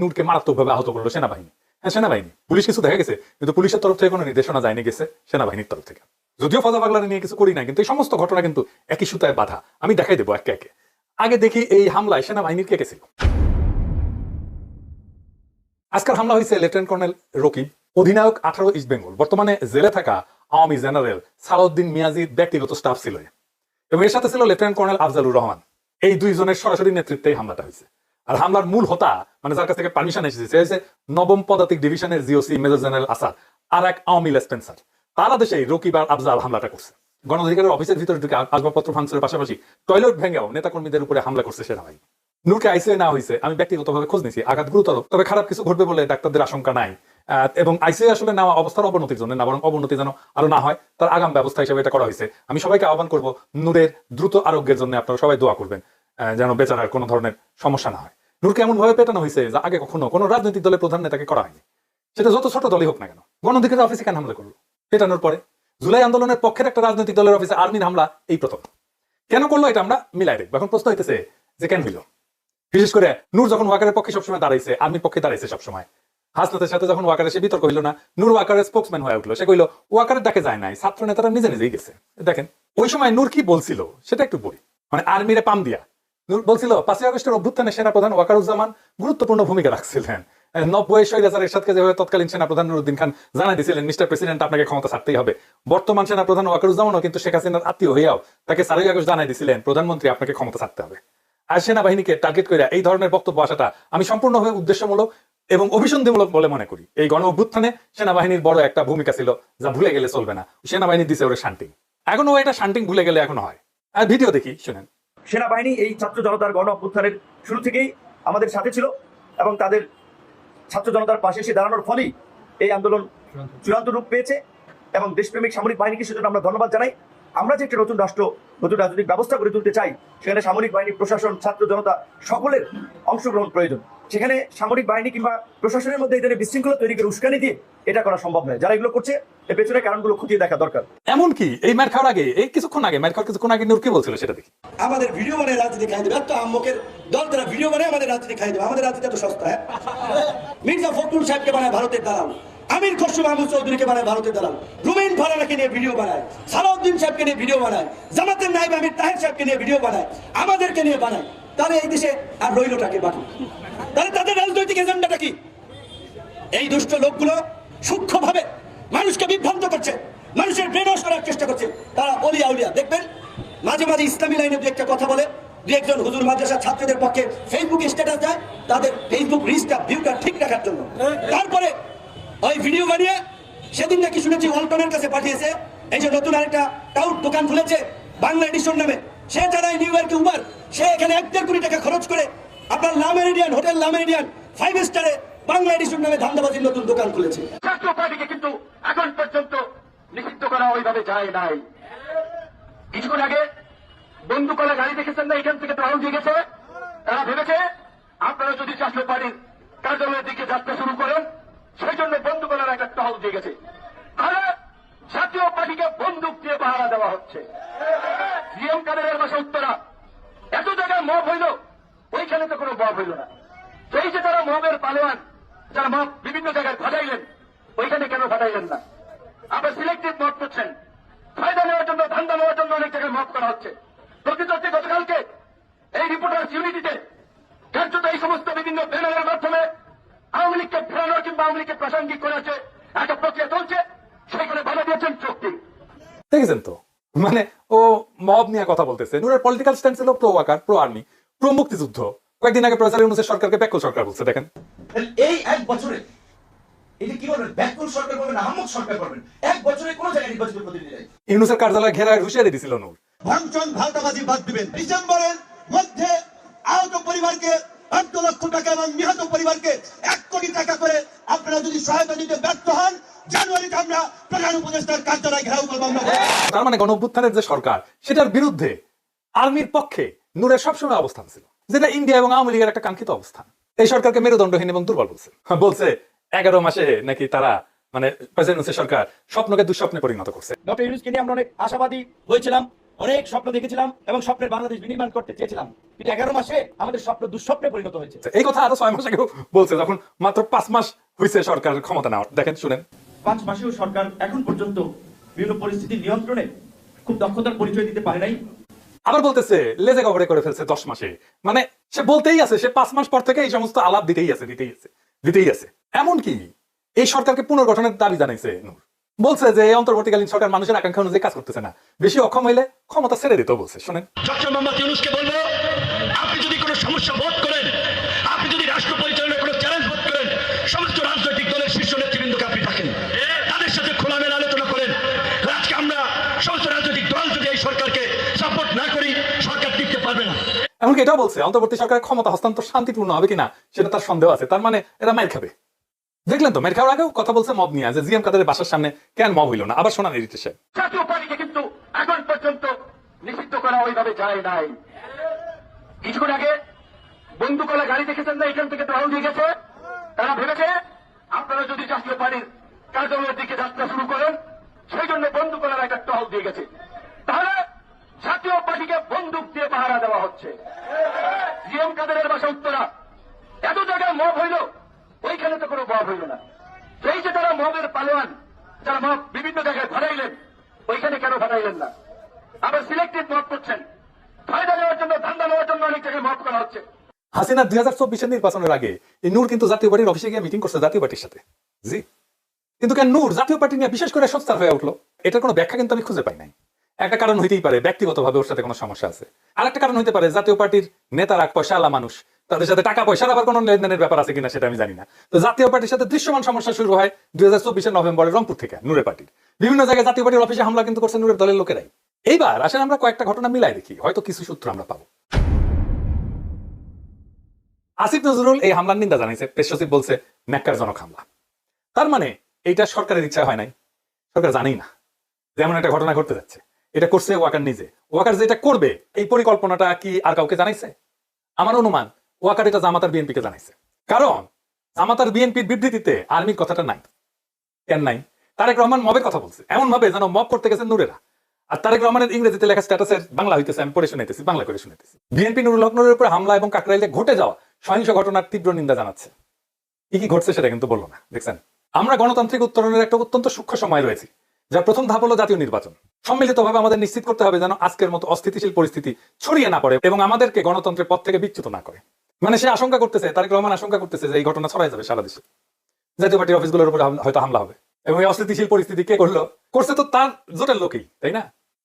নূরকে মারাত্মকভাবে আহত করল সেনাবাহিনী। হ্যাঁ সেনাবাহিনী। পুলিশ কিছু দেখা গেছে, কিন্তু পুলিশের তরফ থেকে কোনো নির্দেশনা যায়নি গেছে সেনাবাহিনীর তরফ থেকে। যদিও ফজা পাগলারে নিয়ে কিছু করি না কিন্তু এই সমস্ত ঘটনা কিন্তু একই সুতায় বাধা। আমি দেখাই দেবো একে একে। আগে দেখি এই হামলায় সেনাবাহিনীর কে কে ছিল। আজকাল হামলা হয়েছে লেফটেন্যান্ট কর্নেল রকিব, অধিনায়ক আঠারো ইস্ট বেঙ্গল। বর্তমানে জেলে থাকা আওয়ামী জেনারেল সালাউদ্দিন মিয়াজির ব্যক্তিগত স্টাফ ছিল এবং এর সাথে ছিল লেফটেন্যান্ট কর্নেল আফজালুর রহমান। এই দুইজনের সরাসরি নেতৃত্বে হামলাটা হয়েছে। আর হামলার মূল হোতা মানে যার কাছ থেকে পারমিশন এসেছে, সে নবম পদাতিক ডিভিশনের জিওসি মেজর জেনারেল আসাদ আর এক আওয়ামী লেসপেন্সার তারা দেশে রকিব আর আফজাল হামলাটা করছে। গণঅধিকারের অফিসের ভিতরে ঢুকে আসবাবপত্র ভাঙচুরের পাশাপাশি টয়লেট ভেঙেও নেতাকর্মীদের উপরে হামলা করছে সেনাবাহিনী। নূরকে আইসিআই না হয়েছে, আমি ব্যক্তিগতভাবে খোঁজ নিয়েছি, আঘাত গুরুতর, তবে খারাপ কিছু ঘটবে বলে ডাক্তারদের আশঙ্কা নাই। এবং আইসিআই আসলে নেওয়া অবস্থার অবনতির জন্য না বরং অবনতি যেন আরও না হয়, তার আগাম ব্যবস্থা হিসেবে এটা করা হয়েছে। আমি সবাইকে আহ্বান করব, নূরের দ্রুত আরোগ্যের জন্য আপনারা সবাই দোয়া করবেন যেন বেচারার কোনো ধরনের সমস্যা না হয়। নূরকে এমন ভাবে পেটানো হয়েছে যা আগে কখনো কোনো রাজনৈতিক দলের প্রধান নেতাকে করা হয়নি। সেটা যত ছোট দলই হোক না কেন। গণ অধিকার অফিসে কেন হামলা করল? পেটানোর পরে জুলাই আন্দোলনের পক্ষের একটা রাজনৈতিক দলের অফিসে আর্মির হামলা, এই প্রথম। কেন করল এটা আমরা মিলাই দেখব। এখন প্রশ্ন হইতেছে যে কেন হইল? বিশেষ করে নূর যখন ওয়াকারের পক্ষে সবসময় দাঁড়াইছে, আর্মির পক্ষে দাঁড়াইছে সবসময়। হাসনাতের সাথে যখন ওয়াকারের, সে বিতর্ক হইল না, নূর ওয়াকারের স্পোক্সম্যান হয়ে উঠল। সে কইলো, ওয়াকারের ডাকে যায় নাই ছাত্র নেতারা নিজে নিজেই গেছে। দেখেন, ওই সময় নূর কি বলছিল, সেটা একটু বলি। মানে আর্মিরে পাম দিয়া বলছিল, পাঁচই আগস্টের অভ্যুত্থানে সেনাপ্রধান ওয়াকারুজ্জামান গুরুত্বপূর্ণ ভূমিকা রাখছিলেন। নব্বই স্বৈরাচার এরশাদকে যেভাবে তৎকালীন সেনাপ্রধান নুরুদ্দিন খান জানাই দিয়েছিলেন মিস্টার প্রেসিডেন্ট, আপনাকে ক্ষমতা ছাড়তেই হবে। বর্তমান সেনাপ্রধান ওয়াকারুজ্জামানও কিন্তু শেখ হাসিনার আত্মীয় হইয়াও তাকে চারই আগস্ট জানাই দিয়েছিলেন প্রধানমন্ত্রী, আপনাকে ক্ষমতা ছাড়তে হবে। আর সেনাবাহিনীকে টার্গেট করে এই ধরনের বক্তব্য আসাটা আমি সম্পূর্ণভাবে উদ্দেশ্যমূলক এবং অভিসন্ধিমূলক বলে মনে করি। এই গণ অভ্যুত্থানে সেনাবাহিনীর বড় একটা ভূমিকা ছিল যা ভুলে গেলে চলবে না। সেনাবাহিনী দিছে ওরা শান্তি। এখনও এটা শান্তিং ভুলে গেলে এখনও হয়। আর ভিডিও দেখি, শুনেন। সেনাবাহিনী এই ছাত্র জনতার গণ অভ্যুত্থানের শুরু থেকেই আমাদের সাথে ছিল এবং তাদের ছাত্র জনতার পাশে এসে দাঁড়ানোর ফলেই এই আন্দোলন চূড়ান্ত রূপ পেয়েছে এবং দেশপ্রেমিক সামরিক বাহিনীকে সেজন্য আমরা ধন্যবাদ জানাই। আমরা যে একটা নতুন রাষ্ট্র নতুন রাজনৈতিক ব্যবস্থা গড়ে তুলতে চাই সেখানে সামরিক বাহিনী প্রশাসন ছাত্র জনতা সকলের অংশগ্রহণ প্রয়োজন। সেখানে সামরিক বাহিনী কিংবা প্রশাসনের মধ্যে এই ধরনের বিশৃঙ্খলা তৈরি করে উস্কানি দিয়ে এটা করা সম্ভব নয়। যারা এগুলো করছে এর পেছনে কারণগুলো খুঁটিয়ে দেখা দরকার। এমনকি এই ম্যাট খাওয়ার আগে এই কিছুক্ষণ আগে ম্যাট খাওয়ার কিছুক্ষণ আগে নূর কি বলছিল সেটা দেখি? আমাদের ভিডিও বানায় রাজনীতি খাই দেবে তো আম্মকের দল তারা ভিডিও বানায় আমাদের রাজনীতি খাই দেবে আমাদের রাজনীতি এত সস্তা হ্যাঁ? মির্জা ফখরুল সাহেবকে বানায় ভারতের দালাল। আমির খসরু মাহমুদ চৌধুরীকে বানায় ভারতের দালাল। রুমিন ফারানাকে নিয়ে ভিডিও বানায়। সালাউদ্দিন সাহেবকে নিয়ে ভিডিও বানায়। জামাতের নাইব আমির তাহের সাহেবকে নিয়ে ভিডিও বানায়। আমাদেরকে নিয়ে বানায়। তাহলে এই দেশে আর রইলটাকে বাকি? তাহলে তাদের রাজনৈতিক এজেন্ডাটা কি? এই দুষ্ট লোকগুলো সূক্ষ্মভাবে মানুষকে বিভ্রান্ত করছে। মানুষের ব্রেনওয়াশ করার চেষ্টা করছে। তারা অলিয়া উলিয়া দেখবেন, মাঝে মাঝে ইসলামী লাইনে দু একটা কথা বলে, দু একজন হুজুর মাদ্রাসা ছাত্রদের পক্ষে ফেসবুকে স্ট্যাটাস দেয়, তাদের ফেসবুক রিচটা ভিউটা ঠিক রাখার জন্য। তারপরে ওই ভিডিও বানিয়ে সেদিন নাকি শুনেছি ওয়ালটনের কাছে পাঠিয়েছে। এই যে নতুন আরেকটা টাউট দোকান খুলেছে, বাংলা এডিশন নামে। সে জানায় নিউ ইয়র্কে উবার, সে এখানে এক দেড় কোটি টাকা খরচ করে আপনার লামেরিডিয়ান হোটেল লামেরিডিয়ান ফাইভ স্টারে বাংলা এডিশন নামে ধান্দাবাজির নতুন দোকান খুলেছে। কিন্তু এখন পর্যন্ত নিষিদ্ধ করা ওইভাবে যায় নাই। কিছুক্ষণ আগে বন্ধু বন্দুকলা গাড়ি দেখেছেন না, এখান থেকে টহল দিয়ে গেছে? তারা ভেবেছে, আপনারা যদি ছাত্র কার্যালয়ের দিকে যাত্রা শুরু করেন সেই জন্য বন্দুকলার একটা টহল দিয়ে গেছে। জাতীয় পার্টিকে বন্দুক দিয়ে পাহারা দেওয়া হচ্ছে। জিএম কাদেরের বাসা উত্তরা। এত জায়গায় মব হইল, ওইখানে তো কোনো মব হইল না। সেই যে তারা মবের পালোয়ান, যারা মব বিভিন্ন জায়গায় ফাটাইলেন, ওইখানে কেন ফাটাইলেন না? আবার সিলেক্টিভ মত করছেন। ফায়দা নেওয়ার জন্য, ধান্দা নেওয়ার জন্য অনেক জায়গায় মত করা হচ্ছে। প্রকৃত হচ্ছে গতকালকে এই রিপোর্টার্স ইউনিটিতে কার্যত এই সমস্ত বিভিন্ন ব্যানারের মাধ্যমে আওয়ামী লীগকে ফেরানোর কিংবা আওয়ামী লীগকে প্রাসঙ্গিক করা হচ্ছে একটা প্রক্রিয়া চলছে সেইখানে বাধা দিয়েছেন চুক্তি। দেখেছেন তো? মানে ও মব নিয়ে কথা বলতেছে। নূরের পলিটিক্যাল স্ট্যান্ড ছিল pro Waker pro army pro মুক্তিযুদ্ধ। কয়েকদিন আগে প্রচার ইউনুসের সরকারকে ব্যাকল সরকার বলছে দেখেন। এই এক বছরে এটা কি বলবেন ব্যাকুল সরকার করবেন না হাম্মক সরকার করবেন এক বছরে কোনো জায়গায় নির্বাচিত প্রতিনিধি নেই ইউনুসের কার্যালয় ঘেরায় হুঁশিয়ারি দিছিল নূর। ভাঙচন ভাতাবাজি বাদ দিবেন। ডিসেম্বরের মধ্যে আহত পরিবারকে আট লক্ষ টাকা এবং নিহত পরিবারকে এক কোটি টাকা করে আপনারা যদি সহায়তা দিতে ব্যর্থ হন জানুয়ারিতে আমরা প্রধান উপদেষ্টার কার্যালয় ঘেরাও করব আমরা। তার মানে গণ অভ্যুত্থানের যে সরকার সেটার বিরুদ্ধে আর্মির পক্ষে নূরের সবসময় অবস্থান ছিল। যেটা ইন্ডিয়া এবং আওয়ামী লীগের একটা কাঙ্ক্ষিত অবস্থান। এই সরকারকে মেরুদণ্ডহীন এবং দুর্বল বলছে। বলছে এগারো মাসে নাকি তারা মানে প্রেসিডেন্ট সরকার স্বপ্নকে দুঃস্বপ্নে পরিণত করছে। ডক্টর ইউনুসকে নিয়ে আমরা অনেক আশাবাদী হয়েছিলাম। অনেক স্বপ্ন দেখেছিলাম এবং স্বপ্নের বাংলাদেশ বিনির্মাণ করতে চেয়েছিলাম। কিন্তু এগারো মাসে আমাদের স্বপ্ন দুঃস্বপ্নে পরিণত হয়েছে। এই কথা আরও ছয় মাস আগেও বলছে যখন মাত্র পাঁচ মাস হয়েছে সরকারের ক্ষমতা নেওয়ার। দেখেন শুনেন। পাঁচ মাসেও সরকার এখন পর্যন্ত বিভিন্ন পরিস্থিতি নিয়ন্ত্রণে খুব দক্ষতার পরিচয় দিতে পারে নাই। আবার বলতেছে লেজে কবরে করে ফেলছে দশ মাসে। মানে সে বলতেই আছে সে পাঁচ মাস পর থেকে এই সমস্ত আলাপ দিতেই আছে দিতেই আছে দিতেই আছে। এমন কি এই সরকারকে পুনর্গঠনের দাবি জানাইছে নূর। বলছে যে এই অন্তর্বর্তীকালীন সরকার মানুষের আকাঙ্ক্ষা অনুযায়ী কাজ করতেছে না। বেশি অক্ষম হইলে ক্ষমতা ছেড়ে দিতেও বলছে শোনেন। ডক্টর মোহাম্মদ ইউনুসকে বলব আপনি যদি কোনো সমস্যা বোধ করেন আপনি যদি রাষ্ট্র পরিচালনায় কোনো চ্যালেঞ্জ বোধ করেন সমস্ত রাজনৈতিক দলের শীর্ষ নেতৃবৃন্দকে আপনি ডাকেন। তাদের সাথে খোলামেলা আলোচনা করেন। আজকে আমরা সমস্ত রাজনৈতিক দল যদি এই সরকারকে সাপোর্ট না করি সরকার টিকতে পারবে না। এমনকি এটাও বলছে অন্তর্বর্তী সরকারের ক্ষমতা হস্তান্তর শান্তিপূর্ণ হবে কিনা সেটা তার সন্দেহ আছে। তার মানে এরা মাইর খাবে। দেখলেন তো মাইর আগেও কথা বলছে মব নিয়ে যে জিএম কাদের বাসার সামনে কেন মব হইল না? আবার শোনান এডিটেশন জাতীয় পার্টিকে কিন্তু এখন পর্যন্ত নিষিদ্ধ করা ওইভাবে যায় নাই। কিছুক্ষণ আগে গাড়ি দেখেছেন না, এখান থেকে দিয়ে গেছে? তারা ভেবেছে, আপনারা যদি জাতীয় পার্টির কার্যালয়ের দিকে যাত্রা শুরু করেন, সেই জন্য বন্দুকলার একটা টহল দিয়ে গেছে। তাহলে জাতীয় পার্টিকে বন্দুক দিয়ে পাহারা দেওয়া হচ্ছে। জিএম কাদেরের বাসা উত্তরা। এত জায়গায় মব হইল ওইখানে তো কোনো মব হইল না। সেই যে তারা মবের পালোয়ান, যারা মব বিভিন্ন জায়গায় ভাড়াইলেন ওইখানে কেন ভাড়াইলেন না? আবার সিলেক্টিভ মব করছেন। ফায়দা নেওয়ার জন্য, ধান্দা নেওয়ার জন্য অনেক জায়গায় মব করা হচ্ছে। হাসিনা দুই হাজার চব্বিশের নির্বাচনের আগে এই নূর কিন্তু জাতীয় পার্টির অফিসে গিয়ে মিটিং করছে জাতীয় পার্টির সাথে। জি। কিন্তু কেন নূর জাতীয় পার্টি নিয়ে বিশেষ করে সোচ্চার হয়ে উঠল? এটার কোনো ব্যাখ্যা কিন্তু আমি খুঁজে পাই নাই। একটা কারণ হইতেই পারে, ব্যক্তিগতভাবে ওর সাথে কোনো সমস্যা আছে। আর একটা কারণ হইতে পারে, জাতীয় পার্টির নেতারা পয়সা আলা মানুষ। তাদের সাথে টাকা পয়সার আবার কোনো লেনদেনের ব্যাপার আছে কিনা সেটা আমি জানি না। তো জাতীয় পার্টির সাথে দৃশ্যমান সমস্যা শুরু হয় দুই হাজার চব্বিশের নভেম্বরে রংপুর থেকে নূরের পার্টির বিভিন্ন জায়গায় জাতীয় পার্টির অফিসে হামলা কিন্তু করছে নূরের দলের লোকেরাই। এইবার আসলে আমরা কয়েকটা ঘটনা মিলাই দেখি, হয়তো কিছু সূত্র আমরা পাবো। আসিফ নজরুল এই হামলার নিন্দা জানাইছে, প্রেস সচিব বলছে, ন্যাক্কারজনক হামলা। তার মানে এইটা সরকারের ইচ্ছা হয় নাই? সরকার জানেই না যেমন একটা ঘটনা ঘটতে যাচ্ছে। এটা করছে ওয়াকার নিজে। ওয়াকার যেটা করবে, এই পরিকল্পনাটা কি আর কাউকে জানাইছে? আমার অনুমান ওয়াকার এটা জামাতার বিএনপিকে জানাইছে। কারণ জামাতার বিএনপির বিবৃতিতে আর্মির কথাটা নাই, কেন নাই? তারেক রহমান মবের কথা বলছে। এমন ভাবে যেন মব করতে গেছে নুরেরা। আর তারেক রহমানের ইংরেজিতে লেখা স্ট্যাটাসের বাংলা হইতেছে, আমি পড়ে শুনাইতেছি, বাংলা করে শুনাইতেছি। বিএনপি নুরুল হক নুরের উপর হামলা এবং কাকরাইলে ঘটে যাওয়া সহিংস ঘটনার তীব্র নিন্দা জানাচ্ছে। কি কি ঘটছে সেটা কিন্তু বলল না, দেখছেন? আমরা গণতান্ত্রিক উত্তরণের একটা অত্যন্ত সূক্ষ্ম সময় রয়েছে যার প্রথম ধাপ হলো জাতীয় নির্বাচন। সম্মিলিতভাবে আমাদের নিশ্চিত করতে হবে যেন আজকের মতো অস্থিতিশীল পরিস্থিতি ছড়িয়ে না পড়ে এবং আমাদেরকে গণতন্ত্রের পথ থেকে বিচ্যুত না করে। মানে সে আশঙ্কা করতেছে, তারেক রহমান আশঙ্কা করতেছে যে এই ঘটনা ছড়াই যাবে সারা দেশে। জাতীয় পার্টির অফিসগুলোর উপর হয়তো হামলা হবে। এবং এই অস্থিতিশীল পরিস্থিতি কে করল? করছে তো তার জোটের লোকেই, তাই না?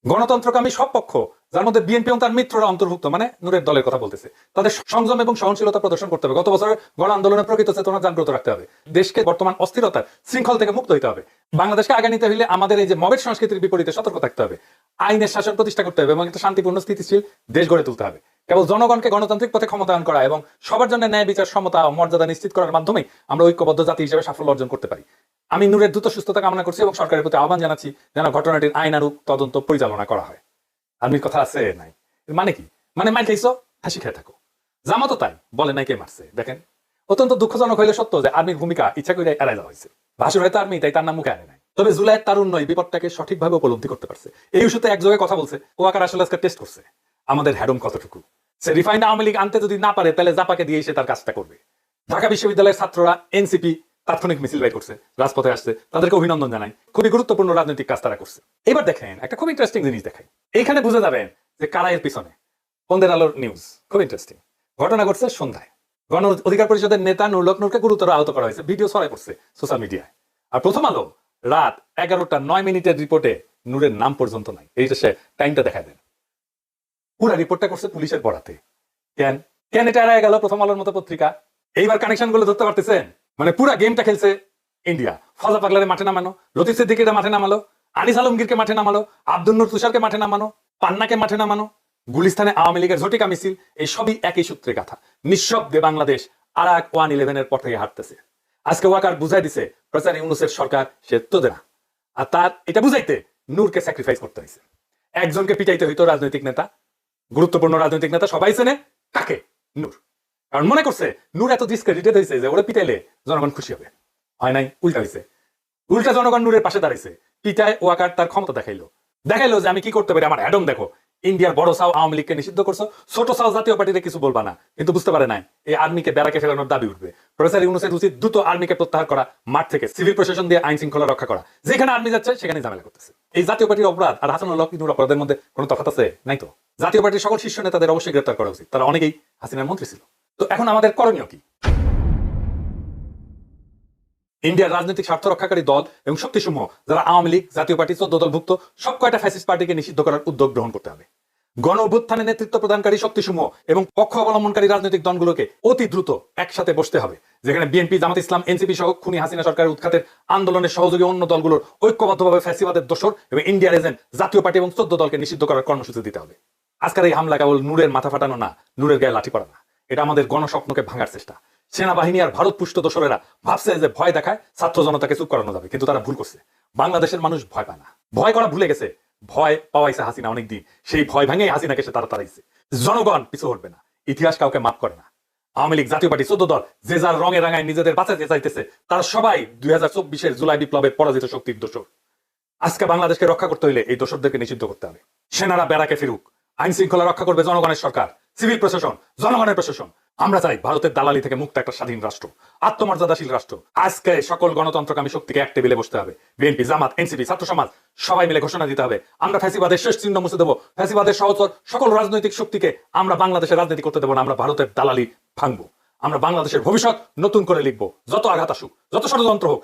গণতন্ত্রকামী সব পক্ষ যার মধ্যে বিএনপি এবং তার মিত্ররা অন্তর্ভুক্ত মানে নূরের দলের কথা বলতেছে। তাদের সংযম এবং সহনশীলতা প্রদর্শন করতে হবে। গত বছরের গণ আন্দোলনের প্রকৃত চেতনা জাগ্রত রাখতে হবে। দেশকে বর্তমান অস্থিরতার শৃঙ্খল থেকে মুক্ত হতে হবে। বাংলাদেশকে আগে নিতে হলে আমাদের এই যে মবের সংস্কৃতির বিপরীতে সতর্ক থাকতে হবে। আইনের শাসন প্রতিষ্ঠা করতে হবে এবং একটা শান্তিপূর্ণ স্থিতিশীল দেশ গড়ে তুলতে হবে। কেবল জনগণকে গণতান্ত্রিক পথে ক্ষমতায়ন করা এবং সবার জন্য ন্যায় বিচার, সমতা ও মর্যাদা নিশ্চিত করার মাধ্যমে আমরা ঐক্যবদ্ধ জাতি হিসেবে সাফল্য অর্জন করতে পারি। আমি নূরের দ্রুত সুস্থতা কামনা করছি এবং সরকারের প্রতি আহ্বান জানাচ্ছি যেন ঘটনাটির আইনানুক তদন্ত পরিচালনা করা হয়। আর্মির কথা আছে, নাই। মানে কি? মানে মাই খাইছো, হাসি খেয়ে থাকো। জামাতো তাই, বলে নাই কে মারছে, দেখেন। অত্যন্ত দুঃখজনক হইলে সত্য যে আর্মির ভূমিকা ইচ্ছা করে এড়াই যাওয়া হয়েছে ভাসুর হয়তো আর্মি, তাই তার নাম মুখে আনে নাই। তবে জুলাইয়ের তারুণ্য এই বিপদটাকে সঠিকভাবে উপলব্ধি করতে পারছে। এই ইস্যুতে এক জায়গায় কথা বলছে ওয়াকার আসলে আজকে টেস্ট করছে। আমাদের হ্যাডম কতটুকু? সে রিফাইন্ড আওয়ামী লীগ আনতে যদি না পারে, তাহলে জাপাকে দিয়ে সে তার কাজটা করবে। ঢাকা বিশ্ববিদ্যালয়ের ছাত্ররা, এনসিপি তাৎক্ষণিক মিছিল বের করছে, রাজপথে আসছে, তাদেরকে অভিনন্দন জানাই খুবই গুরুত্বপূর্ণ রাজনৈতিক কাজ তারা করছে। এবার দেখেন, একটা খুব ইন্টারেস্টিং জিনিস দেখাই। এইখানে বুঝে যাবেন যে কারা এর পিছনে। বন্দের আলোর নিউজ খুব ইন্টারেস্টিং ঘটনা ঘটছে সন্ধ্যায়। গণ অধিকার পরিষদের নেতা নুরলক নূরকে গুরুতর আহত করা হয়েছে। ভিডিও ছড়াই পড়ছে সোশ্যাল মিডিয়ায় আর প্রথম আলো, রাত এগারোটা নয় মিনিটের রিপোর্টে নূরের নাম পর্যন্ত নাই। এইটা সে টাইমটা দেখায় দেন। পুরা রিপোর্টটা করছে পুলিশের পড়াতে কেন? কেন এটা এড়ায় গেল প্রথম আলোর মতো পত্রিকা? এইবার কানেকশনগুলো ধরতে পারতেছেন? মানে পুরা গেমটা খেলছে ইন্ডিয়া ফজা পাগলারে মাঠে নামানো লতিফ সিদ্দিকিটা মাঠে নামালো, আনিস আলমগীরকে মাঠে নামালো, আব্দুল নুর তুষারকে মাঠে নামানো পান্নাকে মাঠে নামানো গুলিস্তানে আওয়ামী লীগের ঝটিকা মিছিল, এই সবই একই সূত্রে গাথা। নিঃশব্দে বাংলাদেশ আর এক ওয়ান ইলেভেনের পর থেকে হাঁটতেছে। আজকে ওয়াকার বুঝাই দিছে, প্রচার ইউনুসের সরকার, সে তোদের না আর তার, এটা বুঝাইতে নূরকে স্যাক্রিফাইস করতে হয়েছে। একজনকে পিটাইতে হইতো রাজনৈতিক নেতা, গুরুত্বপূর্ণ রাজনৈতিক নেতা সবাই চেনে কাকে? নূর। কারণ মনে করছে, নূর এত ডিসক্রেডিটেড হয়েছে যে ওরা পিটাইলে জনগণ খুশি হবে। হয় নাই, উল্টা হয়েছে উল্টা জনগণ নূরের পাশে দাঁড়াইছে। পিটায় ওয়াকার তার ক্ষমতা দেখাইলো। দেখাইলো যে আমি কি করতে পারি? আমার অ্যাডম দেখো, ইন্ডিয়ার বড় সাও আওয়ামী লীগকে নিষিদ্ধ করছ। ছোট সাও জাতীয় পার্টিতে কিছু বলবা না, কিন্তু বুঝতে পারে নাই এই আর্মিকে বেড়াকে ফেরানোর দাবি উঠবে। প্রফেসর ইউনুসের উচিত দ্রুত আর্মিকে প্রত্যাহার করা, মাঠ থেকে সিভিল প্রশাসন দিয়ে আইন শৃঙ্খলা রক্ষা করা। যেখানে আর্মি যাচ্ছে সেখানে ঝামেলা করতেছে। এই জাতীয় পার্টির অপরাধ আর হাসানুল্লাহ কিন্তু অপরাধের মধ্যে কোনো তফাৎ আছে? নাই তো। জাতীয় পার্টির সকল শীর্ষ নেতাদের অবশ্যই গ্রেপ্তার করা উচিত। তারা অনেকেই হাসিনার মন্ত্রী ছিল। তো এখন আমাদের করণীয় কি? ইন্ডিয়ার রাজনৈতিক স্বার্থ রক্ষাকারী দল এবং শক্তিসমূহ যারা আওয়ামী লীগ জাতীয় পার্টি চোদ্দ দলভুক্ত সব কয়টা ফ্যাসিস্ট পার্টিকে নিষিদ্ধ করার উদ্যোগ গ্রহণ করতে হবে। গণ অভ্যুত্থানে নেতৃত্ব প্রদানকারী শক্তিসমূহ এবং পক্ষ অবলম্বনকারী রাজনৈতিক দলগুলোকে অতি দ্রুত একসাথে বসতে হবে যেখানে বিএনপি জামাত ইসলাম এনসিপি সহ খুনি হাসিনা সরকারের উৎখাতের আন্দোলনের সহযোগী অন্য দলগুলোর ঐক্যবদ্ধভাবে ফ্যাসিবাদের দোষর এবং ইন্ডিয়ার এজেন্ট জাতীয় পার্টি এবং চোদ্দ দলকে নিষিদ্ধ করার কর্মসূচি দিতে হবে। আজকের এই হামলা কেবল নূরের মাথা ফাটানো না নূরের গায়ে লাঠি পড়া না এটা আমাদের গণস্বপ্নকে ভাঙার চেষ্টা। সেনাবাহিনী আর ভারত পুষ্ট দোসরেরা ভাবছে যে ভয় দেখায় ছাত্র জনতাকে চুপ করানো যাবে, কিন্তু তারা ভুল করছে। বাংলাদেশের মানুষ ভয় পায় না। ভয় করা ভুলে গেছে। ভয় পাওয়াইছে হাসিনা অনেকদিন। সেই ভয় ভেঙে হাসিনাকে সে তারা তাড়াইছে জনগণ পিছু হটবে না। ইতিহাস কাউকে মাফ করে না। আওয়ামী লীগ, জাতীয় পার্টি, চোদ্দ দল যে যার রঙে রাঙায় নিজেদের বাঁচাতে চাইতেছে, তারা সবাই দুই হাজার চব্বিশের জুলাই বিপ্লবের পরাজিত শক্তির দোষর আজকে বাংলাদেশকে রক্ষা করতে হইলে এই দোষরদেরকে নিষিদ্ধ করতে হবে। সেনারা বেড়াকে ফিরুক। আইন শৃঙ্খলা রক্ষা করবে জনগণের সরকার। সিভিল প্রশাসন, জনগণের প্রশাসন। আমরা চাই ভারতের দালালি থেকে মুক্ত একটা স্বাধীন রাষ্ট্র, আত্মমর্যাদাশীল রাষ্ট্র। আজকে সকল গণতন্ত্রকামী শক্তিকে এক টেবিলে বসতে হবে। বিএনপি, জামাত, এনসিপি, ছাত্র সমাজ, সবাই মিলে ঘোষণা দিতে হবে। আমরা ফ্যাসিবাদের শেষ চিহ্ন মুছে দেবো। ফ্যাসিবাদের সহচর সকল রাজনৈতিক শক্তিকে আমরা বাংলাদেশের রাজনীতি করতে দেবো না, আমরা ভারতের দালালি ভাঙবো। আমরা বাংলাদেশের ভবিষ্যৎ নতুন করে লিখব। যত আঘাত আসুক, যত ষড়যন্ত্র হোক